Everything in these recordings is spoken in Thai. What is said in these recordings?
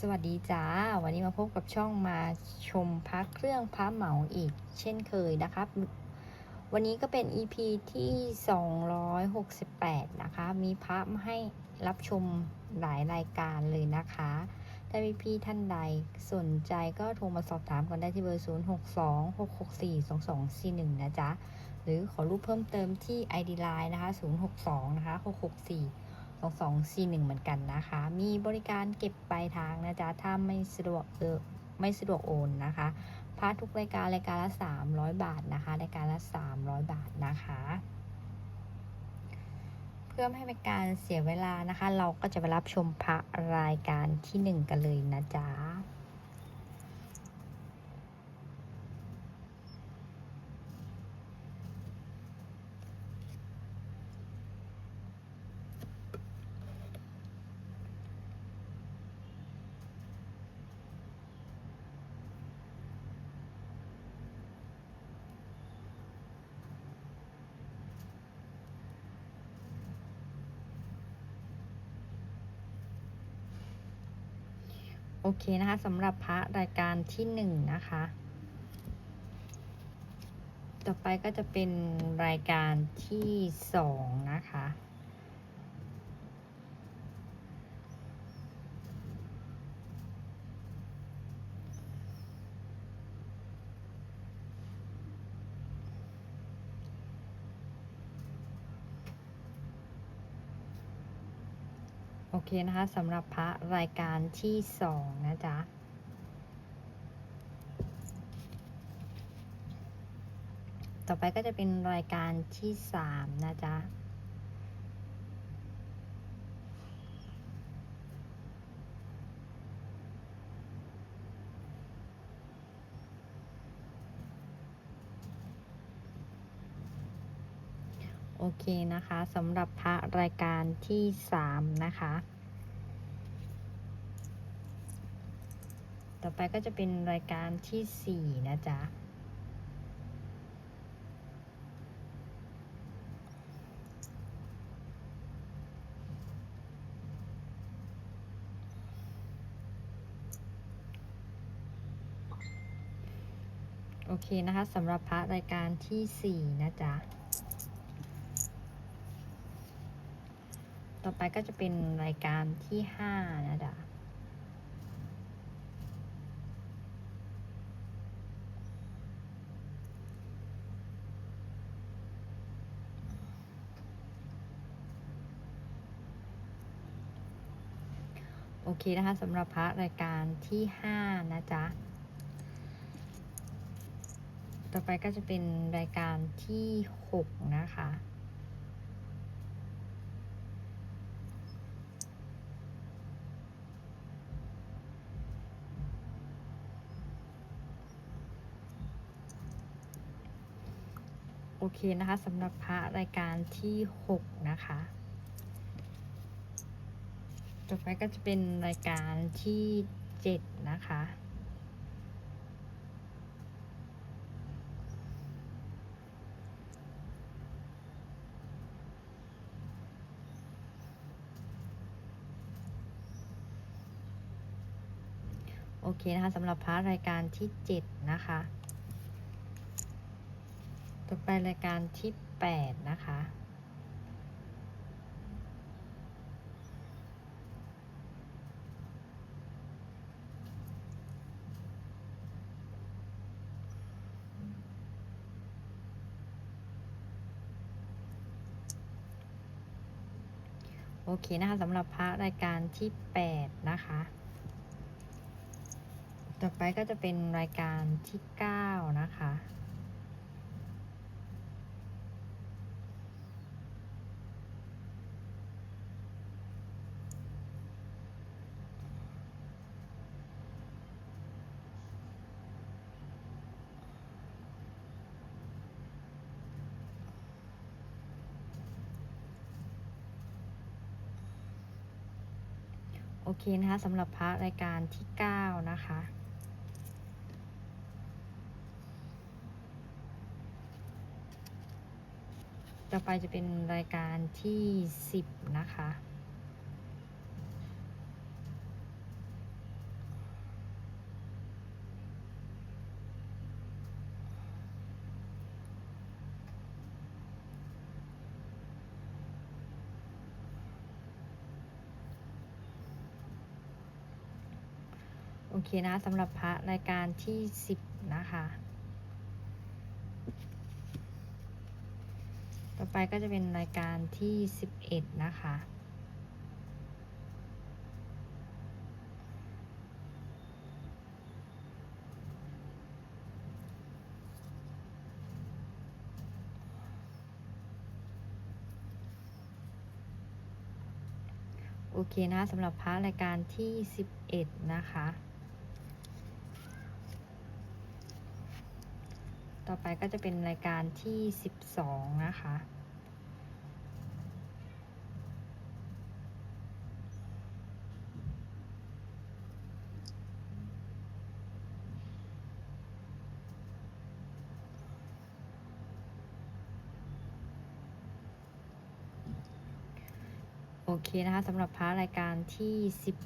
สวัสดีจ้า วันนี้มาพบกับช่องมาชมพระเครื่องพระเหมาอีกเช่นเคยนะครับ วันนี้ก็เป็น EP ที่ 268 นะคะ มีพระมาให้รับชมหลายรายการเลยนะคะถ้าพี่ๆท่านใดสนใจก็โทรมาสอบถามกันได้ที่เบอร์ 0626642241 นะจ๊ะ หรือขอรูปเพิ่มเติมที่ ID Line นะคะ 062 นะคะ 664 ของ2 4 1เหมือนกันนะคะ มีบริการเก็บปลายทางนะจ๊ะ ถ้าไม่สะดวกเออไม่สะดวกโอนนะคะพาร์ททุกรายการรายการละ 300 บาทนะคะ รายการละ 300 บาทนะคะ เพื่อไม่ให้เป็นการเสียเวลานะคะ เราก็จะไปรับชมพระรายการที่ 1 กันเลยนะจ๊ะ โอเคนะคะสำหรับพระรายการที่หนึ่งนะคะ ต่อไปก็จะเป็นรายการที่สองนะคะ โอเคนะคะสำหรับพระรายการที่สองนะจ๊ะ ต่อไปก็จะเป็นรายการที่สามนะจ๊ะ เคนะคะสำหรับพระรายการที่สามนะคะ ต่อไปก็จะเป็นรายการที่สี่นะจ๊ะโอเคนะคะสำหรับพระรายการที่สี่นะจ๊ะ ต่อไปก็จะเป็นรายการที่ห้านะจ๊ะโอเคนะคะสำหรับพระรายการที่ห้านะจ๊ะ ต่อไปก็จะเป็นรายการที่หกนะคะ เคนะคะสำหรับพระรายการที่หกนะคะต่อไปก็จะเป็นรายการที่เจ็ดนะคะ โอเคนะคะสำหรับพระรายการที่เจ็ดนะคะ ต่อไปรายการที่แปดนะคะ โอเคนะคะสำหรับพระรายการที่แปดนะคะ ต่อไปก็จะเป็นรายการที่เก้านะคะ โอเคนะคะสำหรับพระรายการที่ 9 นะคะ ต่อไปจะเป็นรายการที่ 10 นะคะ เคนะสำหรับพระรายการที่สิบนะคะ ต่อไปก็จะเป็นรายการที่สิบเอ็ดนะคะโอเคนะสำหรับพระรายการที่ 11 นะคะ ต่อไปก็จะเป็นรายการที่ 12 นะคะ โอเคนะคะสำหรับพระรายการที่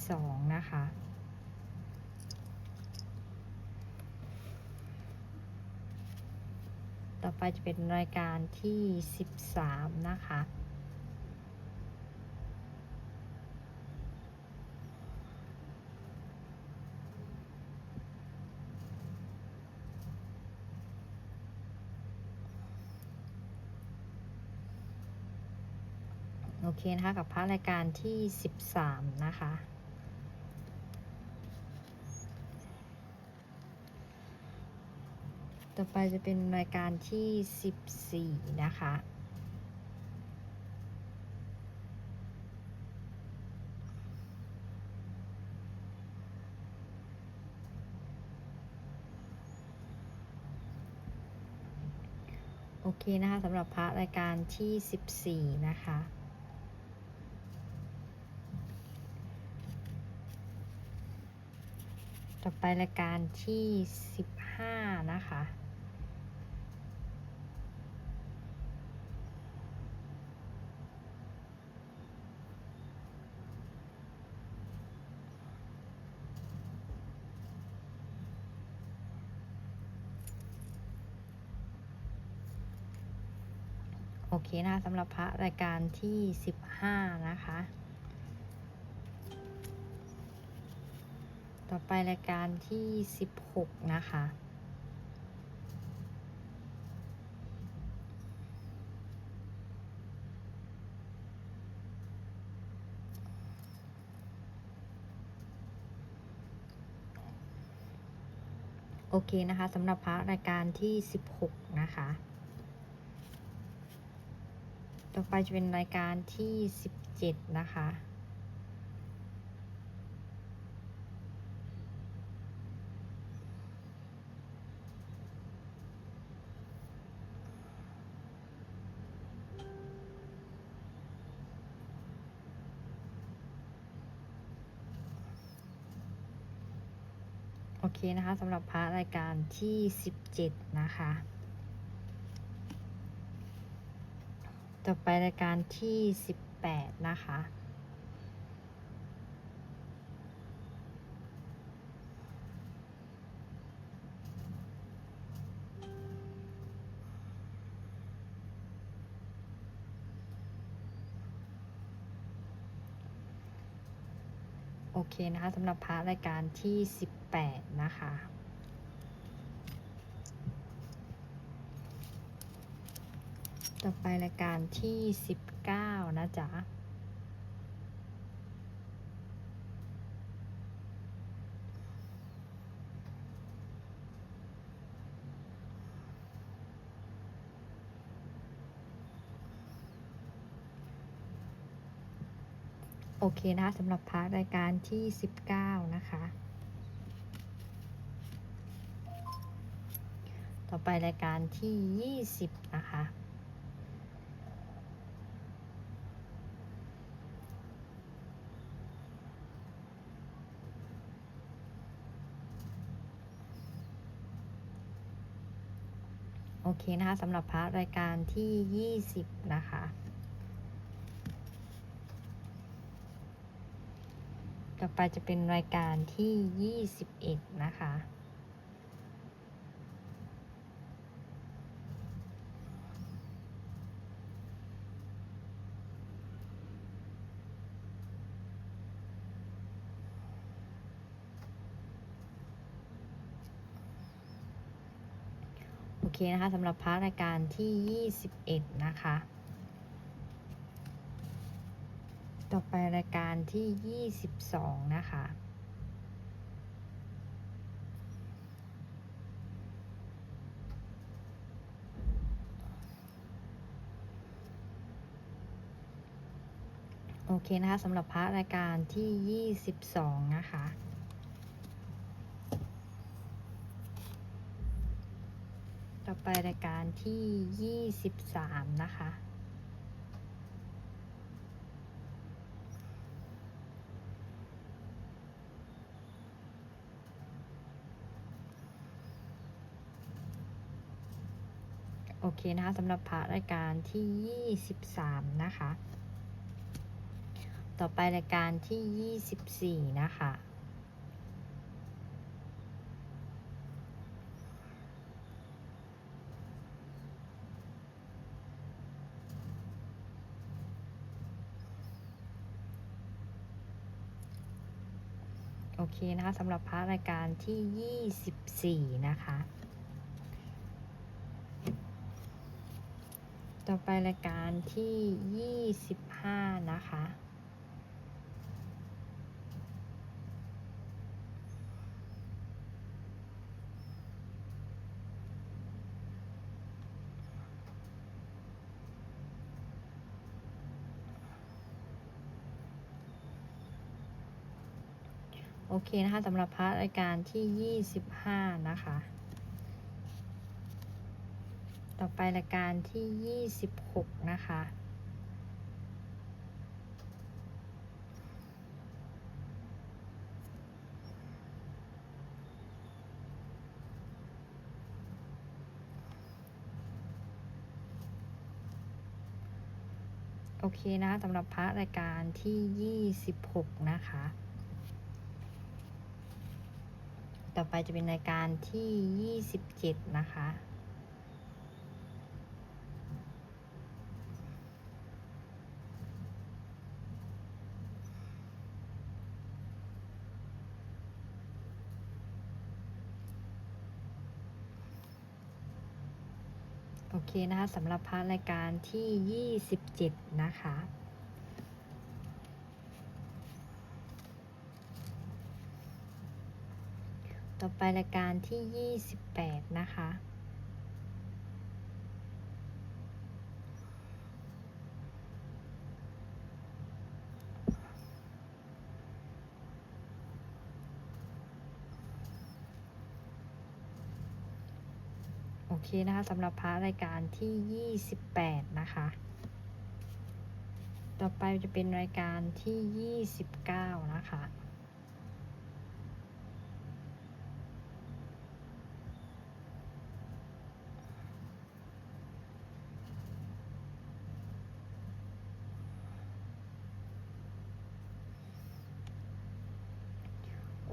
12 นะคะ ต่อไป จะเป็นรายการที่ 13 นะคะ โอเคนะคะ กับพระรายการที่ 13 นะคะ ต่อไปจะเป็นรายการที่14นะคะ โอเคนะคะสำหรับพระรายการที่14นะคะต่อไปรายการที่ 15 นะคะ นะคะสำหรับพระรายการที่ 15 นะคะ ต่อไปรายการที่ 16 นะคะโอเคนะคะสำหรับพระรายการที่ 16 นะคะ ต่อไปจะเป็นรายการที่17นะคะ โอเคนะคะสำหรับพระรายการที่17นะคะ ต่อไปรายการที่ 18 นะคะ โอเคนะคะสำหรับพระรายการที่ 18 นะคะ ต่อไปรายการที่19นะจ๊ะโอเคนะคะสำหรับพาร์ทรายการที่ 19 นะคะ ต่อไปรายการที่ 20 นะคะ โอเคนะคะสำหรับพาร์ทรายการที่ 20 นะคะ ต่อไปจะเป็นรายการที่ 21 นะคะ เคนะคะสำหรับพาร์ทรายการที่ 21 นะคะ ต่อไปรายการที่ 22 นะคะโอเคนะคะสำหรับพาร์ทรายการที่ 22 นะคะ ต่อไปรายการที่ 23 นะคะ โอเคนะคะสำหรับพร์ทรายการที่ 23 นะคะ ต่อไปรายการที่ 24 นะคะ เคนะคะสำหรับพาร์ทรายการที่ 24 นะคะ ต่อไปรายการที่ 25 นะคะ เคนะคะสำหรับพาร์ทรายการที่ 25 นะคะ ต่อไปรายการที่ 26 นะคะโอเคนะสำหรับพร์ทรายการที่ 26 นะคะ ต่อไปจะเป็นรายการที่ 27 นะคะ โอเคนะคะสำหรับพาร์ทรายการที่ 27 นะคะ ต่อไปรายการที่ 28 นะคะ โอเคนะคะสำหรับพร์ทรายการที่ 28 นะคะ ต่อไปจะเป็นรายการที่ 29 นะคะ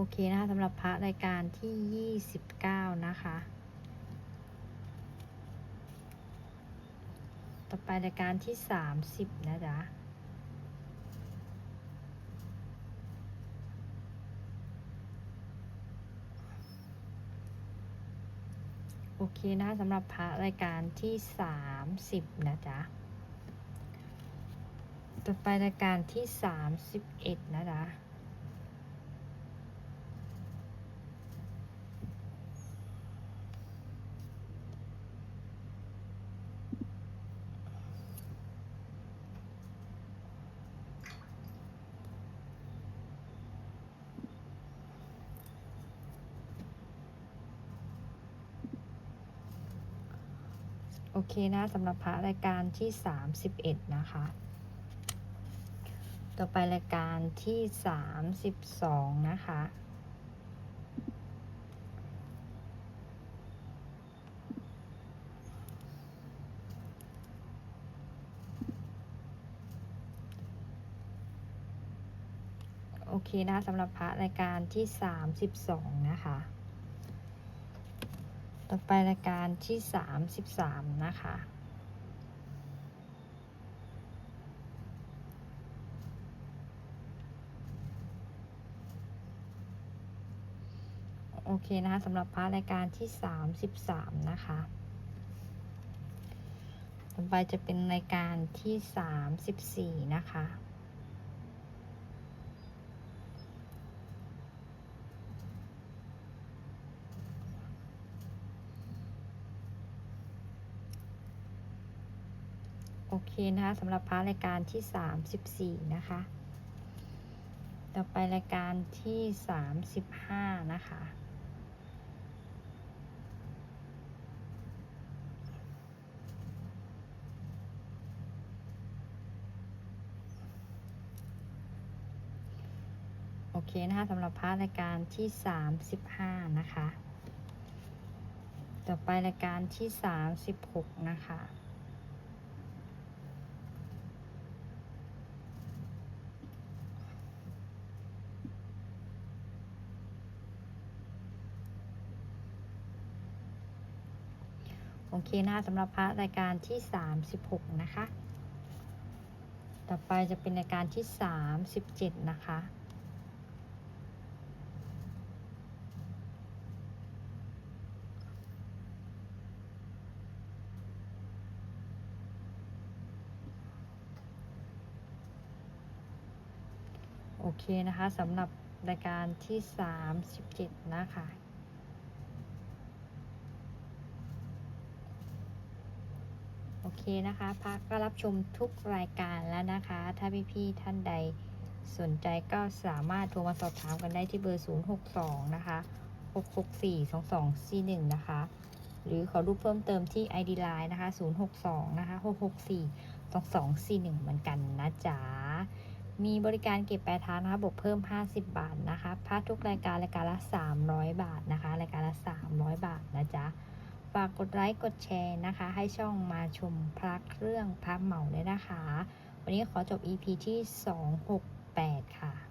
โอเคนะคะสำหรับพระรายการที่ 29 นะคะ ต่อไปรายการที่ 30 นะจ๊ะโอเคนะคะสำหรับพระรายการที่ 30 นะจ๊ะ ต่อไปรายการที่ 31 นะจ๊ะ อเคนะสำหรับพระรายการที่ 31 นะคะ ต่อไปรายการที่ 32 นะคะ โอเคนะสำหรับพระรายการที่ 32 นะคะ ต่อไปรายการที่33นะคะ โอเคนะคะสำหรับพาร์ทรายการที่33นะคะ ต่อไปจะเป็นรายการที่สามสิบสี่นะคะ เคนะคะสำหรับพาร์ทรายการที่สามสิบสี่นะคะ ต่อไปรายการที่สามสิบห้านะคะโอเคนะคะสำหรับพาร์ทรายการที่ 35 นะคะ ต่อไปรายการที่ 36 นะคะ อเคนะคะสำหรับพร์ทรายการที่ 36 นะคะ ต่อไปจะเป็นรายการที่ 37 นะคะโอเคนะคะสำหรับรายการที่ 37 นะคะ อเคนะคะพักก็รับชมทุกรายการแล้วนะคะ ถ้าพี่ๆท่านใดสนใจก็สามารถโทรมาสอบถามกันได้ที่เบอร์ 062 นะคะ 664 2241 นะคะ หรือขอรูปเพิ่มเติมที่ ID Line นะคะ 062 นะคะ 664 2241 เหมือนกันนะจ๊ะ มีบริการเก็บแปลทานะคะบวกเพิ่ม 50 บาทนะคะพาร์ททุกรายการรายการละ 300 บาทนะคะ รายการละ 300 บาทนะจ๊ะ ฝากกดไลค์กดแชร์นะคะ ให้ช่องมาชมพระเครื่องพระเหมาเลยนะคะ วันนี้ขอจบ EP ที่ 268 ค่ะ